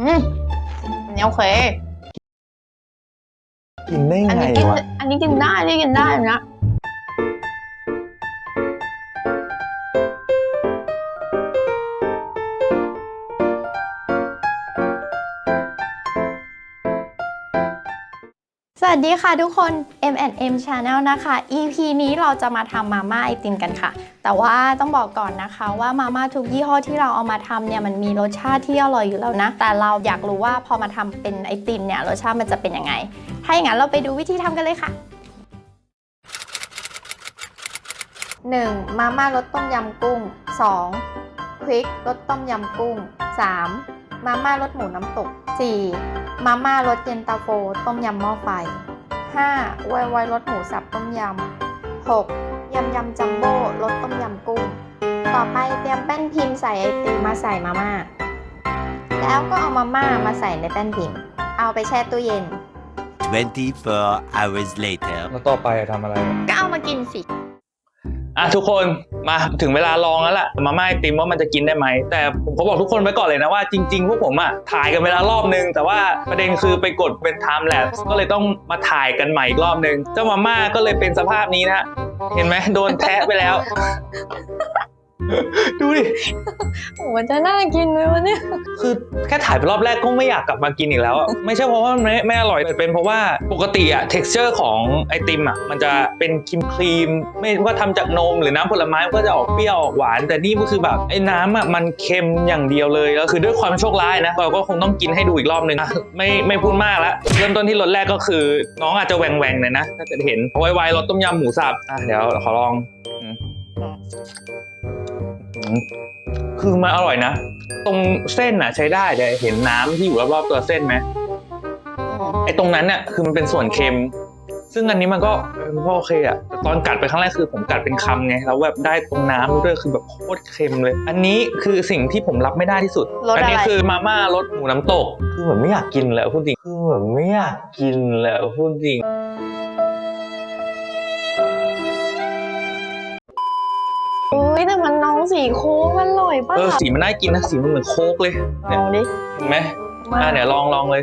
อืมอันนี้โอเค กินได้อันไงนี้กินวะ อันนี้กินได้อันนี้กินได้นะ วัสดีค่ะทุกคน M&M Channel นะคะ EP นี้เราจะมาทำมาม่าไอติมกันค่ะ แต่ว่าต้องบอกก่อนนะคะว่ามาม่าทุกยี่ห้อที่เราเอามาทำเนี่ยมันมีรสชาติที่อร่อยอยู่แล้วนะ แต่เราอยากรู้ว่าพอมาทำเป็นไอติมเนี่ยรสชาติมันจะเป็นยังไง ถ้าอย่างนั้นเราไปดูวิธีทำกันเลยค่ะ 1. มาม่ารสต้มยำกุ้ง 2. ควิกรสต้มยำกุ้ง 3. มาม่ารสหมูน้ำตก 4. มาม่ารสเย็นตาโฟ ต้มยำหม้อไฟ 5. ไวไวรสหมูสับต้มยำ 6. ยำยำจัมโบ้รสต้มยำกุ้ง ต่อไปเตรียมแป้นพิมพ์ใส่ไอติมมาใส่มาม่า แล้วก็เอามาม่ามาใส่ในแป้นพิมพ์ เอาไปแช่ตู้เย็น 24 hours later. แล้วต่อไปทำอะไรก็เอามากินสิ อะทุกคน มาถึงเวลาลองแล้วล่ะมาม่าไอติมว่ามันจะกินได้ไหม แต่ผมขอบอกทุกคนไว้ก่อนเลยนะว่าจริงๆพวกผมอะถ่ายกันเวลารอบนึง แต่ว่าประเด็นคือไปกดเป็น time lapse ก็เลยต้องมาถ่ายกันใหม่อีกรอบนึงเจ้ามาม่าก็เลยเป็นสภาพนี้นะเห็นไหมโดนแทะไปแล้ว ดูดิ โอ้มันจะน่ากินไหมวะเนี่ย คือแค่ถ่ายไปรอบแรกก็ไม่อยากกลับมากินอีกแล้วอะไม่ใช่เพราะว่ามันไม่ไม่อร่อยแต่เป็นเพราะว่าปกติอะ texture ของไอติมอะมันจะเป็นครีมครีมๆไม่ว่าทำจากนมหรือน้ำผลไม้มันก็จะออกเปรี้ยวออกหวาน แต่นี่ก็คือแบบไอ้น้ำอะมันเค็มอย่างเดียวเลยแล้วคือด้วยความโชคร้ายนะเราก็คงต้องกินให้ดูอีกรอบนึงอะไม่ไม่พูดมากแล้วเริ่มต้นที่รสแรกก็คือ น้องอาจจะแหว่งแหว่งๆหน่อยนะถ้าเกิดเห็นไวไวรสต้มยำหมูสับอะเดี๋ยวขอลองอืมอืม คือมันอร่อยนะ ตรงเส้นอะใช้ได้แต่เห็นน้ำที่อยู่รอบๆตัวเส้นไหมไอ้ตรงนั้นเนี่ยคือมันเป็นส่วนเค็ม ซึ่งอันนี้มันก็มันก็โอเคอะแต่ตอนกัดไปครั้งแรกคือผมกัดเป็นคำไงแล้วแบบได้ตรงน้ำด้วยคือแบบโคตรเค็มเลย อันนี้คือสิ่งที่ผมรับไม่ได้ที่สุดรสอะไรอันี้คือมาม่ารสหมูน้ำตก คือเหมือนไม่อยากกินเลยอะพูดจริงคือเหมือนไม่อยากกินเลยอะพูดจริง อุ้ยแต่มันน้องสีโค้กมันอร่อยป่ะเออสีมันน่ากินนะสีมันเหมือนโค้กเลยลองดิเห็นไหมอะเดี๋ยวลองลองเลย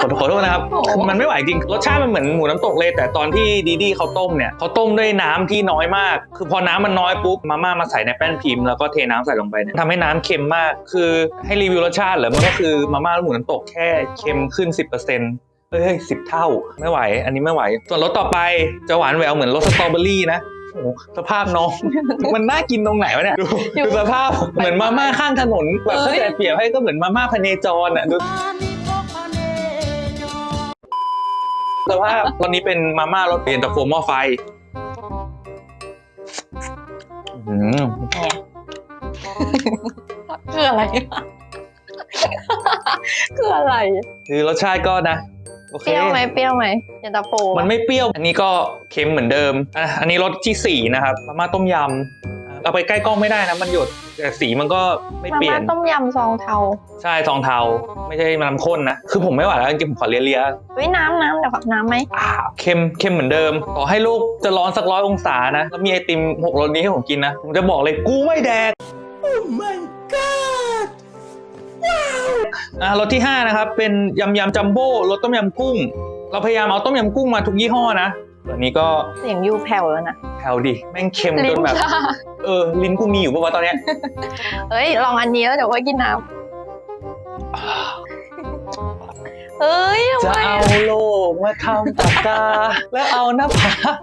ขอขอโทษนะครับคือมันไม่ไหวจริง รสชาติมันเหมือนหมูน้ำตกเลย แต่ตอนที่ดีดีเขาต้มเนี่ยเขาต้มด้วยน้ำที่น้อยมาก คือพอน้ำมันน้อยปุ๊บมาม่ามาใส่ในแป้นพิมพ์แล้วก็เทน้ำใส่ลงไปเนี่ยทำให้น้ำเค็มมาก คือให้รีวิวรสชาติเหรอมันก็คือมาม่าหมูน้ำตกแค่เค็มขึ้น 10%เฮ้ยสิบเท่า ไม่ไหว อันนี้ไม่ไหว ส่วนรสต่อไปจะหวานแหววเหมือนรสสตรอเบอรี่นะโอ้โหสภาพน้อง มันน่ากินตรงไหนวะเนี่ย ดูดูสภาพเหมือนมาม่าข้างถนนแบบถ้าจะเปรียบให้ก็เหมือนมาม่าพเนจรอะดู สภาพตอนนี้เป็นมาม่ารสเย็นตาโฟหม้อไฟอืมคืออะไร คืออะไร คือรสชาติก็นะโอเปเครี้ยวไหมเปรี้ยวไหมเย็นตาโฟมันไม่เปรี้ยว อันนี้ก็เค็มเหมือนเดิมอะอันนี้รสที่สี่นะครับมาม่าต้มยำ เอาไปใกล้กล้องไม่ได้นะมันหยดแต่สีมันก็ไม่มาเปลี่ยม่านต้มยำซองเทา ใช่ทองเทา ไม่ใช่น้ำข้นนะ คือผมไม่ไหวแล้วจริงๆผมขอเลียเฮ้ยน้ำน้ำเดี๋ยวกับน้ำไหมๆอ่าเค็มเค็มเหมือนเดิมต่อให้ลูกจะร้อนสักร้อยองศานะ แล้วมีไอติมหกรสนี้ให้ผมกินนะ ผมจะบอกเลยกูไม่แดก อ่ารสที่ 5 นะครับ เป็นยำยำจัมโบ้รสต้มยำกุ้ง เราพยายามเอาต้มยำกุ้งมาทุกยี่ห้อนะ ตัวนี้ก็เสียงยูแผ่วแล้วนะแผ่วดิแม่งเค็มจลิ้นนแบบชาเออ ลิ้นกูมีอยู่ปะวะตอนเนี้ยเฮ้ย ลองอันนี้แล้วเดี๋ยวค่อยกินน้ำเฮ้ยจะทำไมเอาโลกมาทำปากกา แล้วเอาหน้าผาก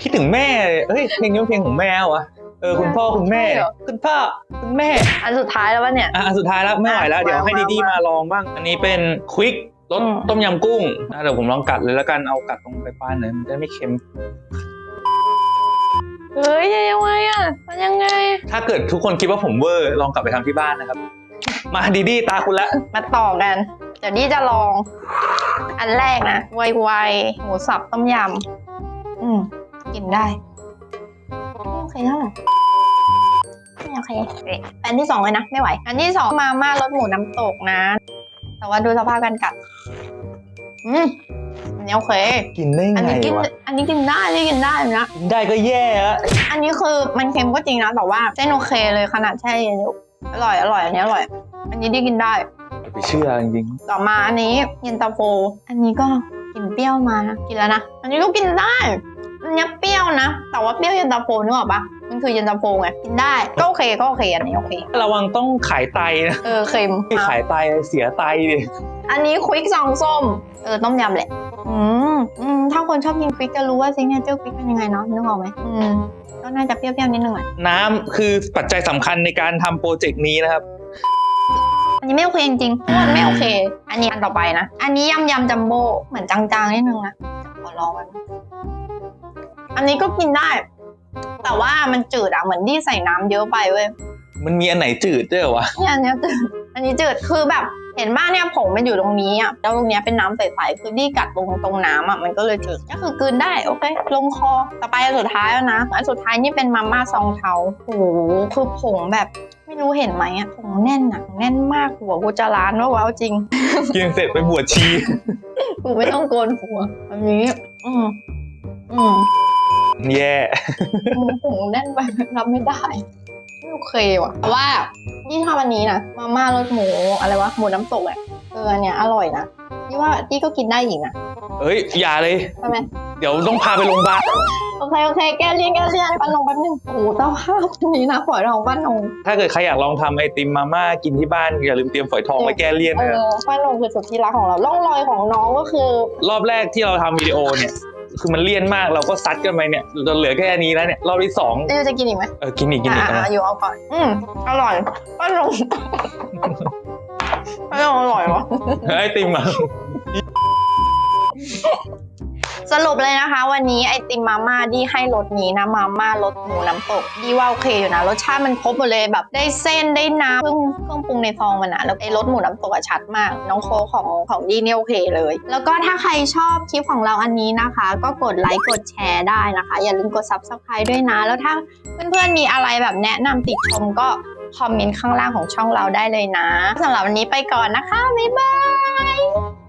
คิดถึงแม่เลยเฮ้ยเพลงนี้เป็นเพลงของแม่วะเออคุณพ่อคุณแม่ คุณพ่อคุณแม่ อันสุดท้ายแล้ววะเนี่ยอะอันสุดท้ายแล้วไม่ไหวแล้วอะเดี๋ยวให้มาดีดีมามาลองบ้าง อันนี้เป็นควิก รสอืมต้มยำกุ้งนะเดี๋ยวผมลองกัดเลยแล้วกันเอากัดตรงปลายๆหน่อยมันจะไม่เค็ม เฮ้ยยังไงอะมันยังไง ถ้าเกิดทุกคนคิดว่าผมเวอร์ลองกลับไปทำที่บ้านนะครับ มาดีดีตาคุณละมาต่อกันเดี๋ยวนี่จะลอง อันแรกนะไวไวๆหมูสับต้มยำอืมกินได้ไม่โอเคเท่าไหร่ไม่โอเคเอ๊ะอันที่สองเลยนะ ไม่ไหว อันที่สองมาม่ารสหมูน้ำตกนะ แต่ว่าดูสภาพการกัด อืมอันนี้โอเค กินได้อันไงนี้กิน วะอันนี้กินได้นี่กินได้นะ กินได้ก็แย่อะอันนี้คือมันเค็มก็จริงนะ แต่ว่าเส้นโอเคเลยขนาดแช่เย็นอยู่อร่อยอร่อยอันนี้อร่อย อันนี้ที่กินได้ อย่าไปเชื่อจริงต่อมาอันนี้เย็นตาโฟ อันนี้ก็กินเปรี้ยวมานะกินแล้วนะ อันนี้ก็กินได้ อันนี้เปรี้ยวนะ แต่ว่าเปรี้ยวเย็นตาโฟนึกออกปะมันคือเย็นตาโฟไงกินได้ก็โอเคก็โอเคอันนี้โอเคๆระวังต้องขายไตนะเออเค็มไม่ขายไตเสียไตดิอันนี้ควิกซองส้มเออต้มยำแหละอืมอืมถ้าคนชอบกินควิกจะรู้ว่าซิงเกิลเจอร์ควิกเป็นยังไงเนาะนึกออกไหมอืมก็น่าจะเปรี้ยวๆนิดนึงอะน้ำคือปัจจัยสำคัญในการทำโปรเจกต์นี้นะครับ อันนี้ไม่โอเคจริงๆเพราะมันไม่โอเค อันนี้อันต่อไปนะ อันนี้ยำยำจัมโบ้เหมือนจางๆนิดนึงนะขอลองมัน อันนี้ก็กินได้ แต่ว่ามันจืดอะเหมือนที่ใส่น้ำเยอะไปเว้ยมันมีอันไหนจืดด้วยเหรอวะเนี่ยอันเนี้ยจืด อันนี้จืดคือแบบเห็นบ้านเนี่ยผงมันอยู่ตรงนี้อะแล้วตรงเนี้ยเป็นน้ำใสๆคือที่กัดตรงตรงน้ำอะมันก็เลยจืดก็คือกลืนได้โอเค ลงคอต่อไปอันสุดท้ายแล้วนะอันสุดท้ายนี่เป็นมาม่าซองเทาโอ้โหคือผงแบบไม่รู้เห็นไหมอะผงแน่นอะแน่นมากหัวกูจะล้านว่าว้าวจริง กินเสร็จไปบวชชี กูไม่ต้องโกนหัวแบบนี้ อืมอืม แย่ผงแน่นไปรับไม่ได้ไม่โอเคว่ะแต่ว่ายี่ชอบอันนี้นะมาม่ารสหมูอะไรวะหมูน้ำตกอะเอออันเนี้ยอร่อยนะยี่ว่ายี่ก็กินได้อีกนะเอ้ยอย่าเลยใช่ไหมเดี๋ยวต้องพาไปโรงพยาบาลโอเคโอเคแกเลี่ยนแกเลี่ยนป้านงแป๊บนึงโอ้โหเต้าข้าวอันนี้นะฝอยทองป้านงถ้าเกิดใครอยากลองทำไอติมมาม่ากินที่บ้านอย่าลืมเตรียมฝอยทองไว้แก้เลี่ยนเอนะอป้านงคือสุดที่รักของเราล่องรอยของน้องก็คือ รอบแรกที่เราทำวิดีโอเนี่ย คือมันเลี่ยนมากเราก็ซัดกันไปเนี่ยจนเหลือแค่นี้แล้วเนี่ยรอบที่สองยูจะกินอีกไหมเออกินอีกกินอีกอ่านะอยู่เอาก่อนอืมอร่อยป้านงป้านงอร่อยวะไอติมอะ สรุปเลยนะคะ วันนี้ไอติมมาม่าดีให้รสนี้นะมาม่ารสหมูน้ำตกดีว่าโอเคอยู่นะรสชาติมันครบหมดเลยแบบ ได้เส้นได้น้ำเครื่องเครื่องปรุงในซองมันอะแล้วไอรสหมูน้ำตกอะชัดมาก น้องโคของของดีเนี่ยโอเคเลย แล้วก็ถ้าใครชอบคลิปของเราอันนี้นะคะ ก็กดไลค์กดแชร์ได้นะคะ อย่าลืมกด subscribe ด้วยนะ แล้วถ้าเพื่อนๆมีอะไรแบบแนะนำติดชมก็คอมเมนต์ข้างล่างของช่องเราได้เลยนะสำหรับวันนี้ไปก่อนนะคะบ๊ายบาย